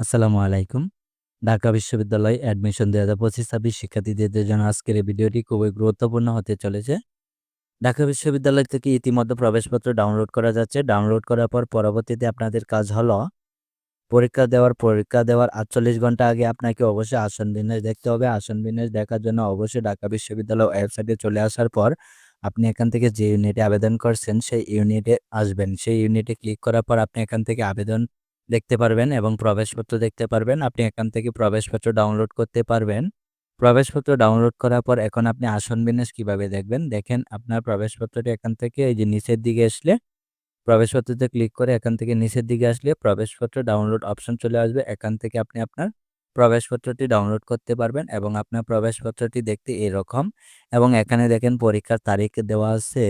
আসসালামু আলাইকুম। ঢাকা বিশ্ববিদ্যালয় অ্যাডমিশন ২০২৫-২৬ শিক্ষার্থীদের জন্য আজকের এই ভিডিওটি খুবই গুরুত্বপূর্ণ হতে চলেছে। ঢাকা বিশ্ববিদ্যালয় থেকে ইতিমধ্যে প্রবেশপত্র ডাউনলোড করা যাচ্ছে। ডাউনলোড করার পর পরবর্তীতে আপনাদের কাজ হলো, পরীক্ষা দেওয়ার পরীক্ষা দেওয়ার ৪৮ ঘণ্টা আগে আপনাকে অবশ্যই আসন বিন্যাস দেখতে হবে। আসন বিন্যাস দেখার জন্য অবশ্যই ঢাকা বিশ্ববিদ্যালয় ওয়েবসাইটে চলে আসার পর আপনি এখান থেকে যে ইউনিটে আবেদন করছেন, সেই ইউনিটে আসবেন। সেই ইউনিটে ক্লিক করার পর আপনি এখান থেকে আবেদন দেখতে পারবেন এবং প্রবেশপত্র দেখতে পারবেন। আপনি এখান থেকে প্রবেশপত্র ডাউনলোড করতে পারবেন। প্রবেশপত্র ডাউনলোড করার পর এখন আপনি আসন বিন্যাস কীভাবে দেখবেন? দেখেন, আপনার প্রবেশপত্রটি এখান থেকে এই যে নিচের দিকে আসলে প্রবেশপত্রতে ক্লিক করে এখান থেকে নিচের দিকে আসলে প্রবেশপত্র ডাউনলোড অপশন চলে আসবে। এখান থেকে আপনি আপনার প্রবেশপত্রটি ডাউনলোড করতে পারবেন এবং আপনার প্রবেশপত্রটি দেখতে এরকম এবং এখানে দেখেন পরীক্ষার তারিখ দেওয়া আছে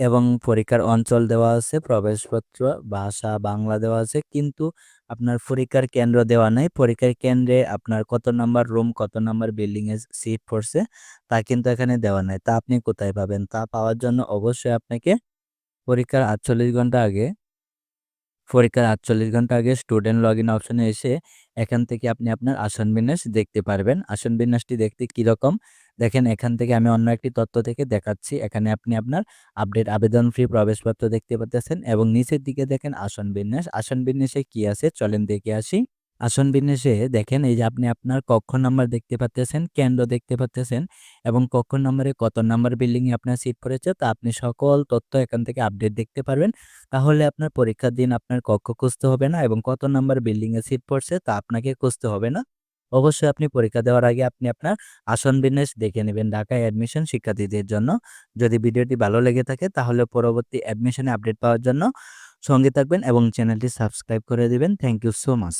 এবং পরীক্ষার অঞ্চল দেওয়া আছে, প্রবেশপত্র, ভাষা বাংলা দেওয়া আছে। কিন্তু আপনার পরীক্ষার কেন্দ্র দেওয়া নাই। পরীক্ষার কেন্দ্রে আপনার কত নাম্বার রুম, কত নাম্বার বিল্ডিং এ সিট পড়ছে তা কিন্তু এখানে দেওয়া নাই। তা আপনি কোথায় পাবেন? তা পাওয়ার জন্য অবশ্যই আপনাকে পরীক্ষার ৪৮ ঘণ্টা আগে পরীক্ষার ৪৮ ঘণ্টা আগে স্টুডেন্ট লগ ইন অপশনে এসে এখান থেকে আপনি আপনার আসন বিন্যাস দেখতে পারবেন। আসন বিন্যাসটি দেখতে কীরকম? দেখেন এখান থেকে আমি অন্য একটি তথ্য থেকে দেখাচ্ছি। এখানে আপনি আপনার আপডেট আবেদন ফ্রি প্রবেশপত্র দেখতে পাচ্ছেন এবং নিচের দিকে দেখেন আসন বিন্যাস। আসন বিন্যাসে কি আছে চলেন দেখে আসি। আসন বিন্যাসে দেখেন এই যে আপনি আপনার কক্ষ নাম্বার দেখতে পাচ্ছেন, কেন্দ্র দেখতে পাচ্ছেন এবং কক্ষ নম্বরে কত নাম্বার বিল্ডিং এ আপনার সিট পড়েছে তা আপনি সকল তথ্য এখান থেকে আপডেট দেখতে পারবেন। তাহলে আপনার পরীক্ষার দিন আপনার কক্ষ খুঁজতে হবে না এবং কত নাম্বার বিল্ডিং এ সিট পড়ছে তা আপনাকে খুঁজতে হবে না। অবশ্যই আপনি পরীক্ষা দেওয়ার আগে আপনি আপনার আসন বিন্যাস দেখে নেবেন ঢাকায় অ্যাডমিশন শিক্ষার্থীদের জন্য। যদি ভিডিওটি ভালো লেগে থাকে তাহলে পরবর্তী অ্যাডমিশনে আপডেট পাওয়ার জন্য সঙ্গে থাকবেন এবং চ্যানেলটি সাবস্ক্রাইব করে দেবেন থ্যাংক ইউ সো মাচ।